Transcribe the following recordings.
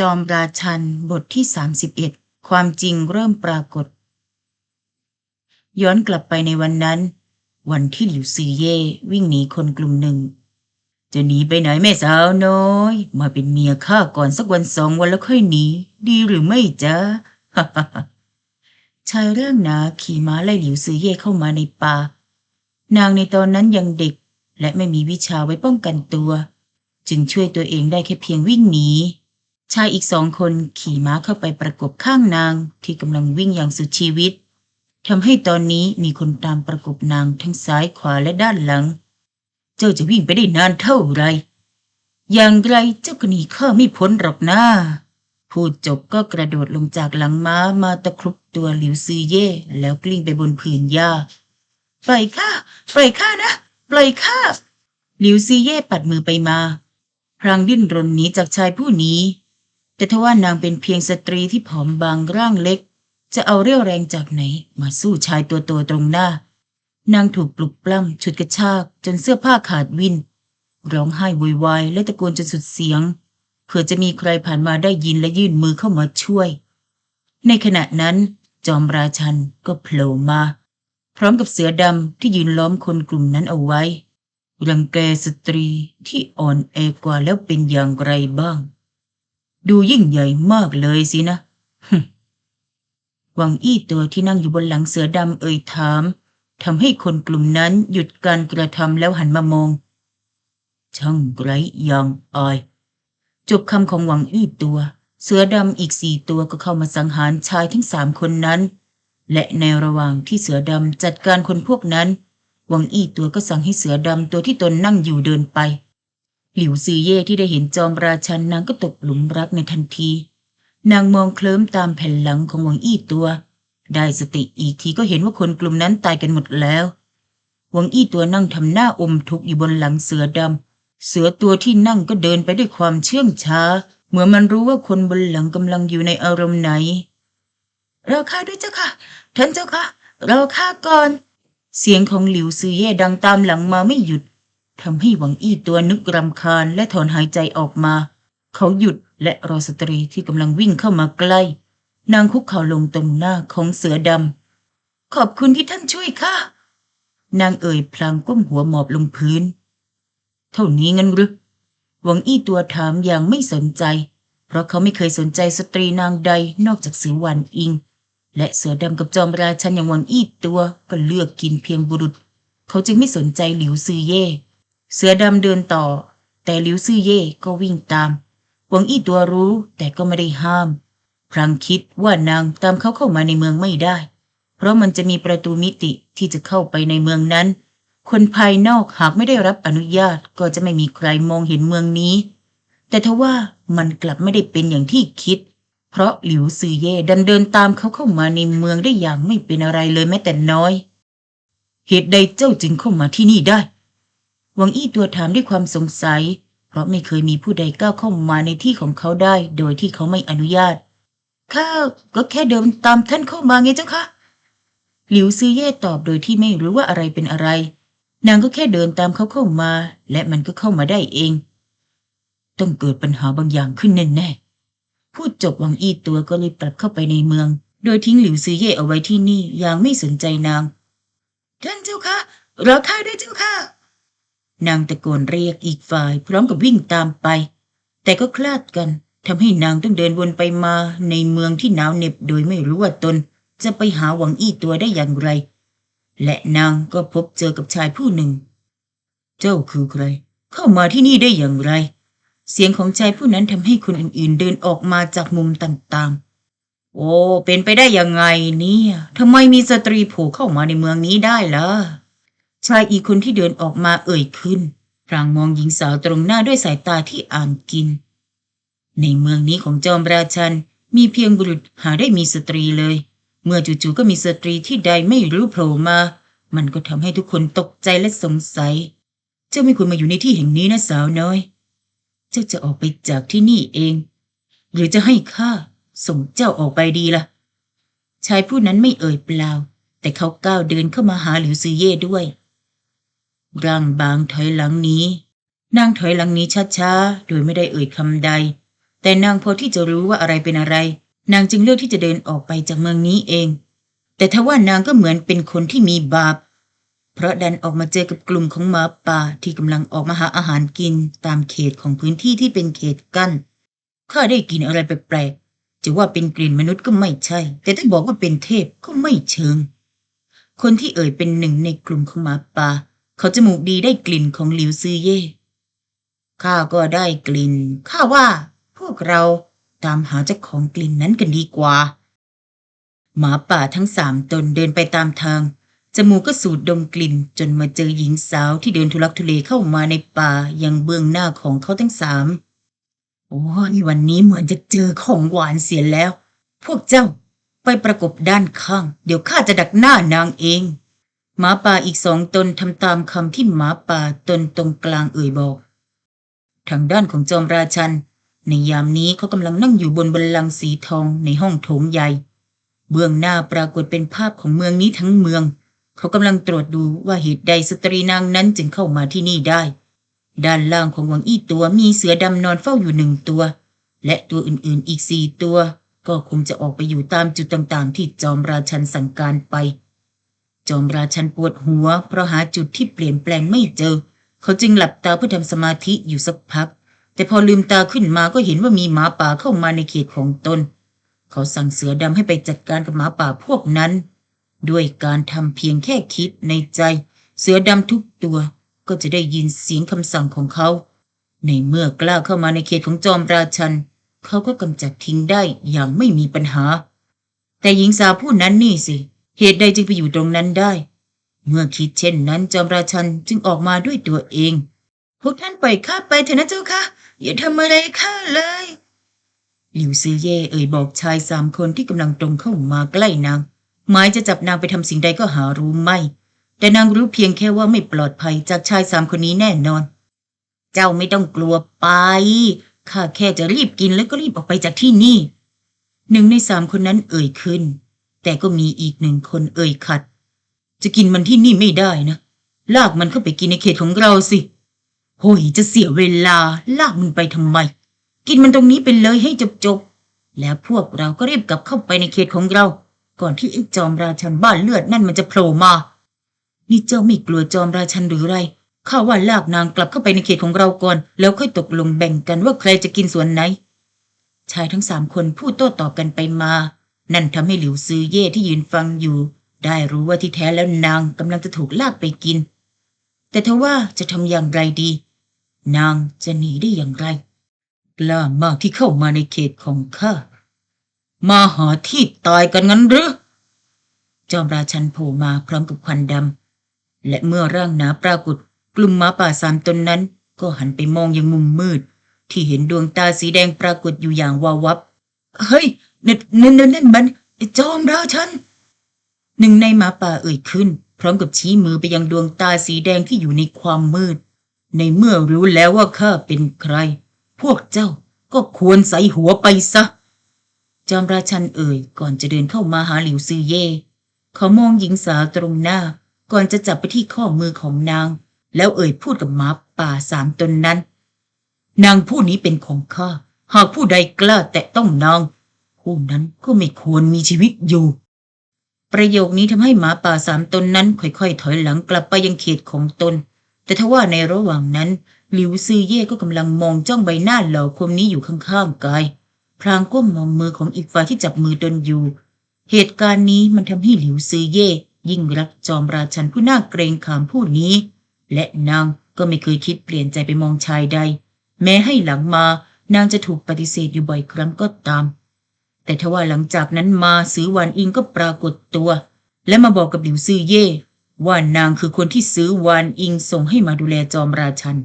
จอมราชันบทที่ 31 ความจริงเริ่มปรากฏ ย้อนกลับไปในวันนั้น วันที่หลิวซือเย่วิ่งหนีคนกลุ่มหนึ่ง จะหนีไปไหนแม่สาวน้อย มาเป็นเมียข้าก่อนสักวันสองวันแล้วค่อยหนี ดีหรือไม่จ๊ะชายร่างหนาขี่ม้าไล่หลิวซือเย่เข้ามาในป่า นางในตอนนั้นยังเด็ก และไม่มีวิชาไว้ป้องกันตัว จึงช่วยตัวเองได้แค่เพียงวิ่งหนี ชายอีกสองคนขี่ม้าเข้าไปประกบข้างนางที่กำลังวิ่งอย่างสุดชีวิตทำให้ตอนนี้มีคนตามประกบนางทั้งซ้ายขวาและด้านหลัง เจ้าจะวิ่งไปได้นานเท่าไร อย่างไรเจ้าก็หนีข้าไม่พ้นหรอกนะพูดจบก็กระโดดลงจากหลังม้ามาตะครุบตัวหลิวซือเย่ แล้วกลิ้งไปบนผืนหญ้าปล่อยข้าปล่อยข้านะ ปล่อยข้าหลิวซือเย่ปัดมือไปมา พรางดิ้นรนหนีจากชายผู้นี้ แต่ทว่านางเป็นเพียงสตรีที่ผอมบางร่างเล็ก จะเอาเรี่ยวแรงจากไหน มาสู้ชายตัวโตตรงหน้า นางถูกปลุกปล้ำฉุดกระชากจนเสื้อผ้าขาดวิน ร้องไห้โวยวายและตะโกนจนสุดเสียงเพื่อจะมีใครผ่านมาได้ยินและยื่นมือเข้ามาช่วย ในขณะนั้น จอมราชันก็โผล่มา พร้อมกับเสือดำที่ยืนล้อมคนกลุ่มนั้นเอาไว้รังแกสตรีที่อ่อนแอกว่าแล้วเป็นอย่างไรบ้าง ดูยิ่งใหญ่มากเลยสินะหวังอี้ตัวที่นั่งอยู่บนหลังเสือดำเอ่ยถามทำให้คนกลุ่มนั้นหยุดการกระทำแล้วหันมามอง ช่างไร้ยางอาย จบคำของหวังอี้ตัว เสือดำอีกสี่ตัวก็เข้ามาสังหารชายทั้งสามคนนั้น และในระหว่างที่เสือดำจัดการคนพวกนั้น หวังอี้ตัวก็สั่งให้เสือดำตัวที่ตนนั่งอยู่เดินไป หลิวซือเย่ที่ได้เห็นจอมราชันนางก็ตกหลุมรักในทันที นางมองเคลิ้มตามแผ่นหลังของหวังอี้ตัว ได้สติอีกทีก็เห็นว่าคนกลุ่มนั้นตายกันหมดแล้วหวังอี้ตัวนั่งทำหน้าอมทุกข์อยู่บนหลังเสือดำเสือตัวที่นั่งก็เดินไปด้วยความเชื่องช้า เหมือนมันรู้ว่าคนบนหลังกำลังอยู่ในอารมณ์ไหนเราข้าด้วยเจ้าค่ะท่านเจ้าค่ะเราข้าก่อน เสียงของหลิวซือเย่ดังตามหลังมาไม่หยุด ทำให้หวังอี้ตัวนึกรำคาญและถอนหายใจออกมา เขาหยุดและรอสตรีที่กำลังวิ่งเข้ามาใกล้ นางคุกเข่าลงตรงหน้าของเสือดำขอบคุณที่ท่านช่วยข้านางเอ่ยพลางก้มหัวหมอบลงพื้น เท่านี้งั้นหรือหวังอี้ตัวถามอย่างไม่สนใจ เพราะเขาไม่เคยสนใจสตรีนางใดนอกจากเสือวันอิง และเสือดำกับจอมราชันอย่างหวังอี้ตัวก็เลือกกินเพียงบุรุษ เขาจึงไม่สนใจหลิวซือเย่ เสือดำเดินต่อ แต่หลิวซื่อเย่ก็วิ่งตามหวงอี้ตัวรู้แต่ก็ไม่ได้ห้าม พลางคิดว่านางตามเขาเข้ามาในเมืองไม่ได้ เพราะมันจะมีประตูมิติที่จะเข้าไปในเมืองนั้น คนภายนอกหากไม่ได้รับอนุญาตก็จะไม่มีใครมองเห็นเมืองนี้ แต่ทว่ามันกลับไม่ได้เป็นอย่างที่คิด เพราะหลิวซือเย่ดันเดินตามเขาเข้ามาในเมืองได้อย่างไม่เป็นอะไรเลยแม้แต่น้อย เหตุใดเจ้าจึงเข้ามาที่นี่ได้ หวังอี้ตัวถามด้วยความสงสัย เพราะไม่เคยมีผู้ใดก้าวเข้ามาในที่ของเขาได้ โดยที่เขาไม่อนุญาตข้าก็แค่เดินตามท่านเข้ามาไงเจ้าคะหลิวซือเย่ตอบโดยที่ไม่รู้ว่าอะไรเป็นอะไร นางก็แค่เดินตามเขาเข้ามา และมันก็เข้ามาได้เอง ต้องเกิดปัญหาบางอย่างขึ้นแน่ๆพูดจบวังอี้ตัวก็รีบกลับเข้าไปในเมือง โดยทิ้งหลิวซือเย่เอาไว้ที่นี่อย่างไม่สนใจนาง ท่านเจ้าคะรอข้าด้วยเจ้าค่ะ นางตะโกนเรียกอีกฝ่าย พร้อมกับวิ่งตามไป แต่ก็คลาดกันทำให้นางต้องเดินวนไปมาในเมืองที่หนาวเหน็บโดยไม่รู้ว่าตน จะไปหาหวังอี้ตัวได้อย่างไร และนางก็พบเจอกับชายผู้หนึ่ง เจ้าคือใคร เข้ามาที่นี่ได้อย่างไร เสียงของชายผู้นั้นทำให้คนอื่นๆ เดินออกมาจากมุมต่างๆ โอ้ เป็นไปได้ยังไงเนี่ยทำไมมีสตรีโผล่เข้ามาในเมืองนี้ได้ล่ะ ชายอีกคนที่เดินออกมาเอ่ยขึ้นพรางมองหญิงสาวตรงหน้าด้วยสายตาที่อ่านกิน ในเมืองนี้ของจอมราชันมีเพียงบุรุษหาได้มีสตรีเลย เมื่อจู่ๆก็มีสตรีที่ใดไม่รู้โผล่มา มันก็ทำให้ทุกคนตกใจและสงสัย เจ้าไม่ควรมาอยู่ในที่แห่งนี้นะสาวน้อย เจ้าจะออกไปจากที่นี่เอง หรือจะให้ข้าส่งเจ้าออกไปดีล่ะ ชายผู้นั้นไม่เอ่ยเปล่า แต่เขาก้าวเดินเข้ามาหาหลิวซือเย่ด้วย ร่างบางถอยหลังนี้นางถอยหลังนี้ช้าๆ โดยไม่ได้เอ่ยคำใด แต่นางพอที่จะรู้ว่าอะไรเป็นอะไร นางจึงเลือกที่จะเดินออกไปจากเมืองนี้เอง แต่ทว่านางก็เหมือนเป็นคนที่มีบาป เพราะดันออกมาเจอกับกลุ่มของหมาป่าที่กำลังออกมาหาอาหารกินตามเขตของพื้นที่ที่เป็นเขตกั้น ข้าได้กลินอะไรแปลกๆ จะว่าเป็นกลิ่นมนุษย์ก็ไม่ใช่ แต่ถ้าบอกว่าเป็นเทพก็ไม่เชิง คนที่เอ่ยเป็นหนึ่งในกลุ่มของหมาป่า เขาจมูกดีได้กลิ่นของหลิวซือเย่ข้าก็ได้กลิ่น ข้าว่า พวกเราตามหาเจ้าของกลิ่นนั้นกันดีกว่า หมาป่าทั้งสามตนเดินไปตามทาง จมูกก็สูดดมกลิ่น จนมาเจอหญิงสาวที่เดินทุลักทุเลเข้ามาในป่ายังเบื้องหน้าของเขาทั้งสาม โอ้ยวันนี้เหมือนจะเจอของหวานเสียแล้ว พวกเจ้าไปประกบด้านข้าง เดี๋ยวข้าจะดักหน้านางเอง หมาป่าอีกสองตนทำตามคำที่หมาป่าตนตรงกลางเอ่ยบอก ทางด้านของจอมราชัน ในยามนี้เขากำลังนั่งอยู่บนบัลลังสีทองในห้องโถงใหญ่ เบื้องหน้าปรากฏเป็นภาพของเมืองนี้ทั้งเมือง เขากำลังตรวจดูว่าเหตุใดสตรีนางนั้นจึงเข้ามาที่นี่ได้ ด้านล่างของหวังอี้ตัวมีเสือดำนอนเฝ้าอยู่หนึ่งตัว และตัวอื่นๆอีกสี่ตัว ก็คงจะออกไปอยู่ตามจุดต่างๆ ที่จอมราชันสั่งการไป จอมราชันปวดหัว เพราะหาจุดที่เปลี่ยนแปลงไม่เจอ เขาจึงหลับตาเพื่อทำสมาธิอยู่สักพัก แต่พอลืมตาขึ้นมาก็เห็นว่ามีหมาป่าเข้ามาในเขตของตน เขาสั่งเสือดำให้ไปจัดการกับหมาป่าพวกนั้น ด้วยการทำเพียงแค่คิดในใจ เสือดำทุกตัวก็จะได้ยินเสียงคำสั่งของเขา ในเมื่อกล้าเข้ามาในเขตของจอมราชัน เขาก็กำจัดทิ้งได้อย่างไม่มีปัญหา แต่หญิงสาวผู้นั้นนี่สิ เหตุใดจึงไปอยู่ตรงนั้นได้ เมื่อคิดเช่นนั้นจอมราชันจึงออกมาด้วยตัวเอง พวกท่านปล่อยข้าไปเถอะนะเจ้าค่ะ อย่าทำอะไรข้าเลย หลิวซือเย่เอ่ยบอกชายสามคนที่กำลังตรงเข้ามาใกล้นาง หมายจะจับนางไปทำสิ่งใดก็หารู้ไม่ แต่นางรู้เพียงแค่ว่าไม่ปลอดภัยจากชายสามคนนี้แน่นอน เจ้าไม่ต้องกลัวไป ข้าแค่จะรีบกินแล้วก็รีบออกไปจากที่นี่ หนึ่งในสามคนนั้นเอ่ยขึ้น แต่ก็มีอีกหนึ่งคนเอ่ยขัด จะกินมันที่นี่ไม่ได้นะ ลากมันเข้าไปกินในเขตของเราสิ โหยจะเสียเวลา ลากมันไปทำไม กินมันตรงนี้ไปเลยให้จบจบๆแล้วพวกเราก็รีบกลับเข้าไปในเขตของเรา ก่อนที่ไอ้จอมราชันบ้านเลือดนั่นมันจะโผล่มา นี่เจ้าไม่กลัวจอมราชันหรือไรข้าว่าลากนางกลับเข้าไปในเขตของเราก่อน แล้วค่อยตกลงแบ่งกันว่าใครจะกินส่วนไหน ชายทั้งสามคนพูดโต้ตอบกันไปมา นั่นทำให้หลิวซือเย่ที่ยืนฟังอยู่ ได้รู้ว่าที่แท้แล้วนางกำลังจะถูกลากไปกิน แต่ทว่าจะทำอย่างไรดี นางจะหนีได้อย่างไรกล้ามากที่เข้ามาในเขตของข้ามาหาที่ตายกันงั้นหรือจอมราชันโผล่มาพร้อมกับควันดำและเมื่อร่างหนาปรากฏกลุ่มหมาป่าสามตนนั้น ก็หันไปมองยังมุมมืด ที่เห็นดวงตาสีแดงปรากฏอยู่อย่างวาววับ เฮ้ย นั่นนั่นนั่นนั่นมันจอมราชันหนึ่งในหมาป่าเอ่ยขึ้น พร้อมกับชี้มือไปยังดวงตาสีแดงที่อยู่ในความมืด ในเมื่อรู้แล้วว่าข้าเป็นใคร พวกเจ้าก็ควรใส่หัวไปซะ จอมราชันเอ่ยก่อนจะเดินเข้ามาหาหลิวซือเย่ เขามองหญิงสาวตรงหน้า ก่อนจะจับไปที่ข้อมือของนาง แล้วเอ่ยพูดกับหมาป่าสามตนนั้น นางผู้นี้เป็นของข้า หากผู้ใดกล้าแตะต้องนาง ผู้นั้นก็ไม่ควรมีชีวิตอยู่ ประโยคนี้ทำให้หมาป่าสามตนนั้นค่อยๆ ถอยหลังกลับไปยังเขตของตน แต่ทว่าในระหว่างนั้นหลิวซือเย่ก็กำลังมองจ้องใบหน้าเหล่าคมนี้อยู่ข้างๆกายพลางก้มมองมือของอีกฝ่ายที่จับมือตนอยู่ เหตุการณ์นี้มันทำให้หลิวซือเย่ยิ่งรักจอมราชันผู้น่าเกรงขามผู้นี้ และนางก็ไม่เคยคิดเปลี่ยนใจไปมองชายใด แม้ให้หลังมานางจะถูกปฏิเสธอยู่บ่อยครั้งก็ตาม แต่ทว่าหลังจากนั้นมาซื้อวานอิงก็ปรากฏตัว และมาบอกกับหลิวซือเย่ว่านางคือคนที่ซื้อวานอิงส่งให้มาดูแลจอมราชัน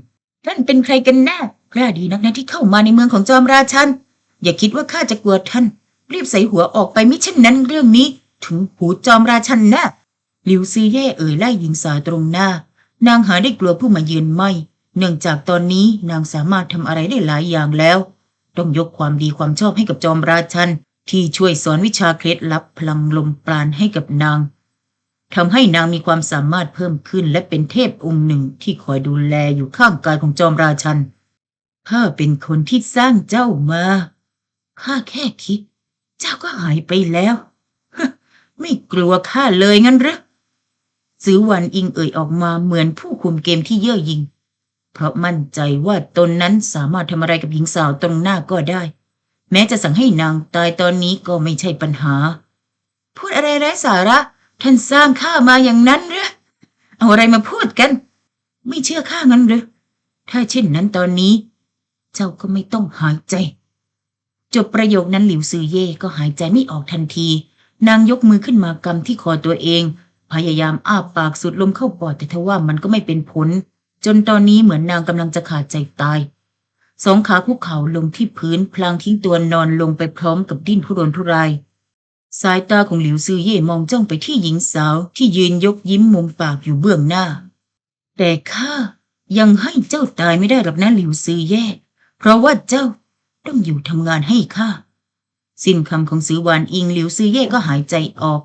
ท่านเป็นใครกันแน่กล้าดีนักนะที่เข้ามาในเมืองของจอมราชัน อย่าคิดว่าข้าจะกลัวท่าน รีบใส่หัวออกไปมิเช่นนั้นเรื่องนี้ ถึงหูจอมราชันแน่หลิวซีเย่เอ่ยไล่หญิงสาวตรงหน้า นางหาได้กลัวผู้มาเยือนไม่ เนื่องจากตอนนี้นางสามารถทำอะไรได้หลายอย่างแล้ว ต้องยกความดีความชอบให้กับจอมราชันที่ช่วยสอนวิชาเคล็ดลับพลังลมปราณให้กับนางทำให้นางมีความสามารถเพิ่มขึ้นและเป็นเทพองค์หนึ่งที่คอยดูแลอยู่ข้างกายของจอมราชันข้าเป็นคนที่สร้างเจ้ามา ข้าแค่คิด เจ้าก็หายไปแล้วไม่กลัวข้าเลยงั้นหรือซือวันอิงเอ่ยออกมาเหมือนผู้คุมเกมที่เย่อหยิ่ง เพราะมั่นใจว่าตนนั้นสามารถทำอะไรกับหญิงสาวตรงหน้าก็ได้ แม้จะสั่งให้นางตายตอนนี้ก็ไม่ใช่ปัญหา พูดอะไรไร้สาระ ท่านสร้างข้ามาอย่างนั้นหรือเอาอะไรมาพูดกัน ไม่เชื่อข้างั้นหรือถ้าเช่นนั้นตอนนี้ เจ้าก็ไม่ต้องหายใจ จบประโยคนั้นหลิวซือเย่ก็หายใจไม่ออกทันที นางยกมือขึ้นมากำที่คอตัวเอง พยายามอ้าปากสูดลมเข้าปอดแต่ทว่ามันก็ไม่เป็นผล จนตอนนี้เหมือนนางกำลังจะขาดใจตาย สองขาคุกเข่าลงที่พื้นพลางทิ้งตัวนอนลงไปพร้อมกับดิ้นทุรนทุราย สายตาของหลิวซือเย่มองจ้องไปที่หญิงสาวที่ยืนยกยิ้มมุมปากอยู่เบื้องหน้า แต่ข้ายังให้เจ้าตายไม่ได้หรอกนะหลิวซือเย่เพราะว่าเจ้าต้องอยู่ทำงานให้ข้าสิ้นคำของซือหวานอิงหลิวซือเย่ก็หายใจออก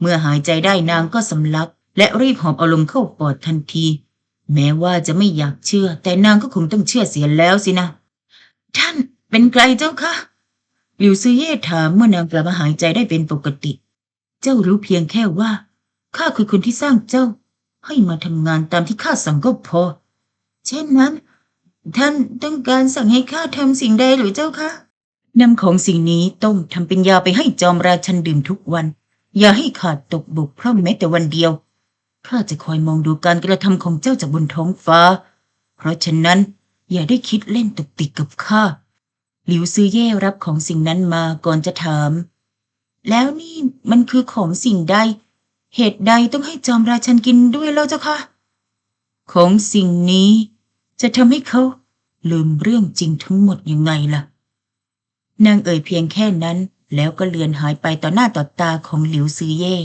เมื่อหายใจได้นางก็สำลัก และรีบหอบเอาลมเข้าปอดทันที แม้ว่าจะไม่อยากเชื่อ แต่นางก็คงต้องเชื่อเสียแล้วสินะ ท่านเป็นใครเจ้าคะหลิวซือเย่ถามเมื่อนางกลับมาหายใจได้เป็นปกติ เจ้ารู้เพียงแค่ว่าข้าคือคนที่สร้างเจ้า ให้มาทำงานตามที่ข้าสั่งก็พอ เช่นนั้น ท่านต้องการสั่งให้ข้าทำสิ่งใดหรือเจ้าคะนำของสิ่งนี้ต้องทำเป็นยาไปให้จอมราชันดื่มทุกวัน อย่าให้ขาดตกบกพร่องแม้แต่วันเดียว ข้าจะคอยมองดูการกระทำของเจ้าจากบนท้องฟ้า เพราะฉะนั้นอย่าได้คิดเล่นตุกติกกับข้า หลิวซือเย่รับของสิ่งนั้นมาก่อนจะถาม แล้วนี่มันคือของสิ่งใด เหตุใดต้องให้จอมราชันกินด้วยเล่าเจ้าคะของสิ่งนี้ จะทำให้เขาลืมเรื่องจริงทั้งหมดยังไงล่ะ นางเอ่ยเพียงแค่นั้น แล้วก็เลือนหายไปต่อหน้าต่อตาของหลิวซือเย่